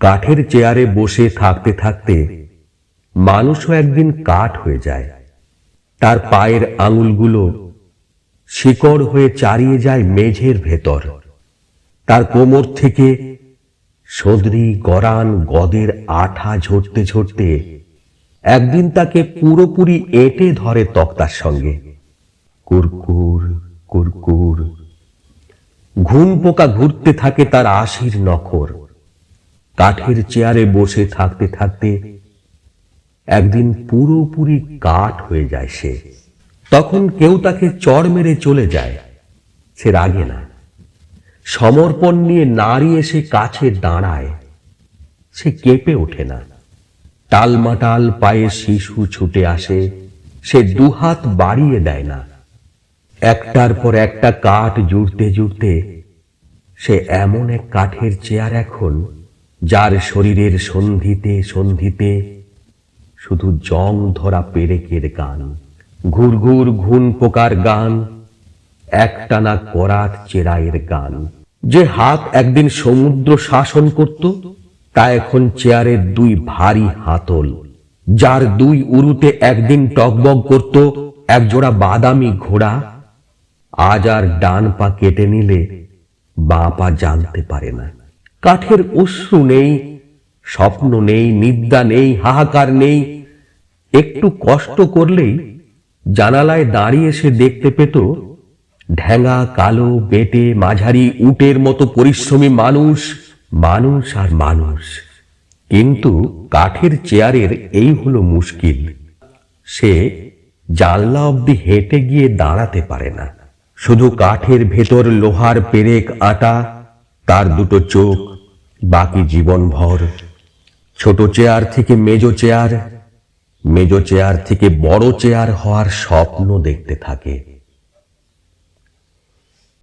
কাঠের চেয়ারে বসে থাকতে থাকতে মানুষও একদিন কাঠ হয়ে যায়। তার পায়ের আঙুলগুলো শিকড় হয়ে চারিয়ে যায় মেঝের ভেতর। তার কোমর থেকে সদরি গরান গদের আঠা ঝরতে ঝরতে একদিন তাকে পুরোপুরি এঁটে ধরে তক্তার সঙ্গে। কুরকুর কুরকুর। ঘুম পোকা ঘুরতে থাকে তার আশির নখর। কাঠের চেয়ারে বসে থাকতে থাকতে একদিন পুরোপুরি কাঠ হয়ে যায় সে। তখন কেউ তাকে চড় মেরে চলে যায়। সে রাগে না। সমর্পণ নিয়ে নারী এসে কাছে দাঁড়ায়। সে কেঁপে ওঠে না। টালমাটাল পায়ে শিশু ছুটে আসে। সে দুহাত বাড়িয়ে দেয় না। একটার পর একটা কাঠ জুড়তে জুড়তে সে এমন এক কাঠের চেয়ার এখন যার শরীরের সন্ধিতে সন্ধিতে শুধু জং ধরা পেরেকের গান ঘুরঘুর ঘুন পোকার গান, একটানা করাত চেরাইয়ের গান। যে হাত একদিন সমুদ্র শাসন করত, তা এখন চেয়ারের দুই ভারী হাতল। যার দুই উরুতে একদিন টকবক করত, একজোড়া বাদামি ঘোড়া, আজ আর ডান পা কেটে নিলে বাঁ পা জানতে পারে না। কাঠের অশ্রু নেই, স্বপ্ন নেই, নিদ্রা নেই, হাহাকার নেই। একটু কষ্ট করলেই জানালায় দাঁড়িয়ে সে দেখতে পেত ঢ্যাঙা কালো, বেটে, মাঝারি, উটের মতো পরিশ্রমী মানুষ মানুষ আর মানুষ। কিন্তু কাঠের চেয়ারের এই হলো মুশকিল। সে জানলা অব্দি হেঁটে গিয়ে দাঁড়াতে পারে না। শুধু কাঠের ভেতর লোহার পেরেক আটা, তার দুটো চোখ বাকি জীবনভর। ছোট চেয়ার থেকে মেজ চেয়ার মেজ চেয়ার থেকে বড় চেয়ার হওয়ার স্বপ্ন দেখতে থাকে।